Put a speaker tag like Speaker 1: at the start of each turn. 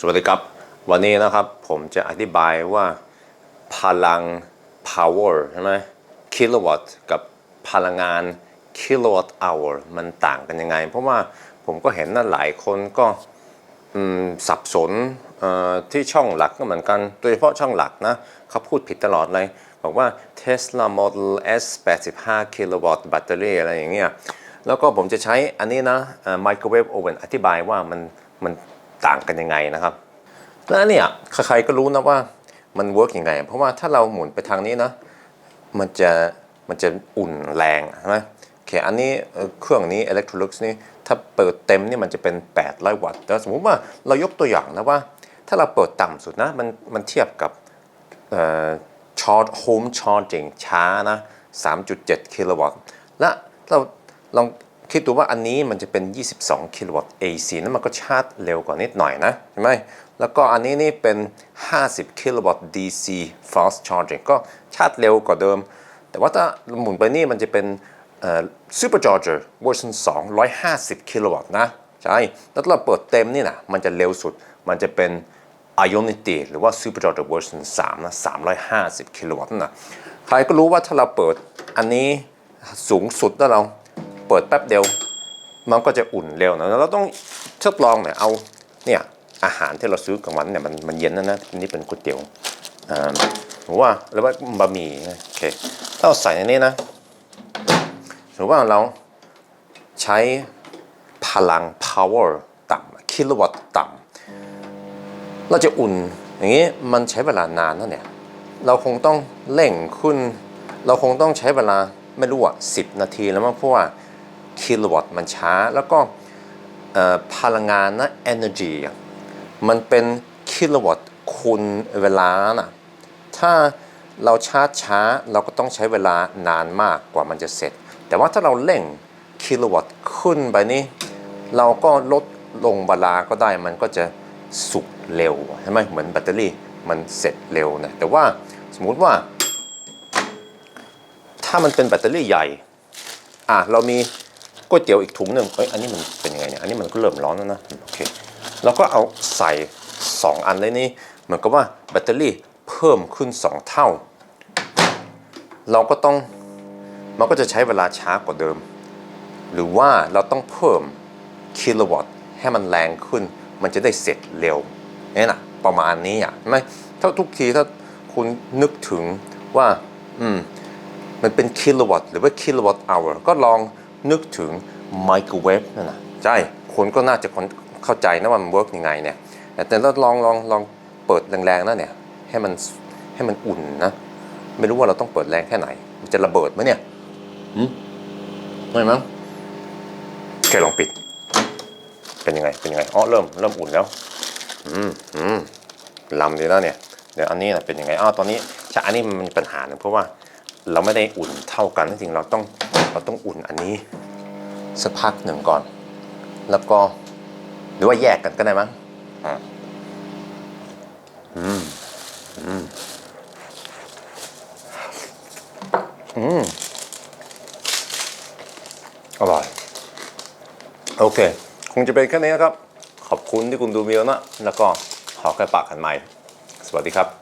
Speaker 1: สวัสดีครับ วันนี้นะครับผมจะอธิบายว่าพลัง power ใช่ไหม kilowatt กับพลังงาน kilowatt hour มันต่างกันยังไง เพราะว่าผมก็เห็นนะหลายคนก็สับสนที่ช่องหลักก็เหมือนกัน โดยเฉพาะช่องหลักนะเขาพูดผิดตลอดเลย บอกว่า Tesla Model S 85 kilowatt แบตเตอรี่อะไรอย่างเงี้ยแล้วก็ผมจะใช้อันนี้นะไมโครเวฟโอเวนอธิบายว่ามันมัน ต่างกันยังไงนะครับ แล้วเนี่ยใครๆก็รู้นะว่ามันเวิร์กยังไง เพราะว่าถ้าเราหมุนไปทางนี้นะมันจะมันจะอุ่นแรงใช่ไหมโอเคอันนี้เครื่องนี้ Electrolux นี่ถ้าเปิดเต็มนี่มันจะเป็น 800 วัตต์แต่สมมติว่าเรายกตัวอย่างนะว่า ถ้าเราเปิดต่ำสุดนะมันมันเทียบกับชาร์จโฮมชาร์จิงช้านะ3.7 กิโลวัตต์ และเราลอง คิดดูว่าอันนี้มันจะเป็น 22 กิโลวัตต์ AC นั้นมันก็ชาร์จเร็วกว่านิดหน่อยนะใช่ไหมแล้วก็อันนี้นี่เป็น 50 กิโลวัตต์ DC fast charging ก็ชาร์จเร็วกว่าเดิม แต่ว่าถ้าหมุนไปนี่มันจะเป็นเอ่อ supercharger เวอร์ชัน2 150 กิโลวัตต์นะ ใช่ แล้วถ้าเราเปิดเต็มนี่นะมันจะเร็วสุด มันจะเป็น Ionity หรือว่า Supercharger Version 3นะ350 กิโลวัตต์นะ ใครก็รู้ว่าถ้าเราเปิดอันนี้สูงสุดแล้วเรา เปิดแป๊บเดียวมันก็จะอุ่นเร็วนะแล้วเราต้องทดลองเนี่ยเอาเนี่ยอาหารที่เราซื้อกลางวันเนี่ยมันมันเย็นนะนะนี่เป็นก๋วยเตี๋ยวอ่าหรือว่าหรือว่าบะหมี่โอเคถ้าเราใส่ในนี้นะหรือว่าเราใช้พลัง power ต่ำกิโลวัตต์ต่ำเราจะอุ่นอย่างนี้มันใช้เวลานานนะเนี่ยเราคงต้องเร่งขึ้น เราคงต้องใช้เวลาไม่รู้อะสินาทีแล้วมั้งเพราะว่า กิโลวัตต์มันช้า แล้วก็พลังงานนะ energy มันเป็นกิโลวัตต์คูณเวลาน่ะถ้าเราชาร์จช้าเราก็ต้องใช้เวลานานมากกว่ามันจะเสร็จ แต่ว่าถ้าเราเร่งกิโลวัตต์ขึ้นไปนี่เราก็ลดลงเวลาก็ได้มันก็จะสุกเร็วใช่ไหมเหมือนแบตเตอรี่มันเสร็จเร็วนะแต่ว่าสมมุติว่า ถ้ามันเป็นแบตเตอรี่ใหญ่อะเรามี ก๋วยเตี๋ยวอีกถุงหนึ่งเอ้ยอันนี้มันเป็นยังไงเนี่ยอันนี้มันก็เริ่มร้อนแล้วนะโอเคเราก็เอาใส่สองอันเลยนี่เหมือนกับว่าแบตเตอรี่เพิ่มขึ้นสองเท่า เราก็ต้องมันก็จะใช้เวลาช้ากว่าเดิม หรือว่าเราต้องเพิ่มกิโลวัตต์ให้มันแรงขึ้น มันจะได้เสร็จเร็วเนี่ยนะประมาณนี้อะใช่ไหมถ้าทุกทีถ้าคุณนึกถึงว่าอืมมันเป็นกิโลวัตต์หรือว่ากิโลวัตต์ hour ก็ลอง นึกถึงไมโครเวฟนั่นนะใช่คนก็น่าจะเข้าใจนะว่ามันเวิร์กยังไงเนี่ยแต่เราลองลองลองเปิดแรงๆนะเนี่ยให้มันให้มันอุ่นนะไม่รู้ว่าเราต้องเปิดแรงแค่ไหน มันจะระเบิดไหมเนี่ยอืมไม่มั้งโอเคลองปิด เป็นยังไงเป็นยังไงอ๋อเริ่มเริ่มอุ่นแล้วอืมอืมลำดีแล้วเนี่ยเดี๋ยวอันนี้นะเป็นยังไงอ้าวตอนนี้ใช่อันนี้มันมีปัญหาหนึ่งเพราะว่าเราไม่ได้อุ่นเท่ากันจริงๆเราต้อง เราต้องอุ่นอันนี้สักพักหนึ่งก่อน แล้วก็หรือว่าแยกกันก็ได้มั้งอืมอืมอืมอร่อยโอเค คงจะเป็นแค่นี้นะครับ ขอบคุณที่คุณดูวิวนะ แล้วก็ขอแค่ปากกันใหม่ สวัสดีครับ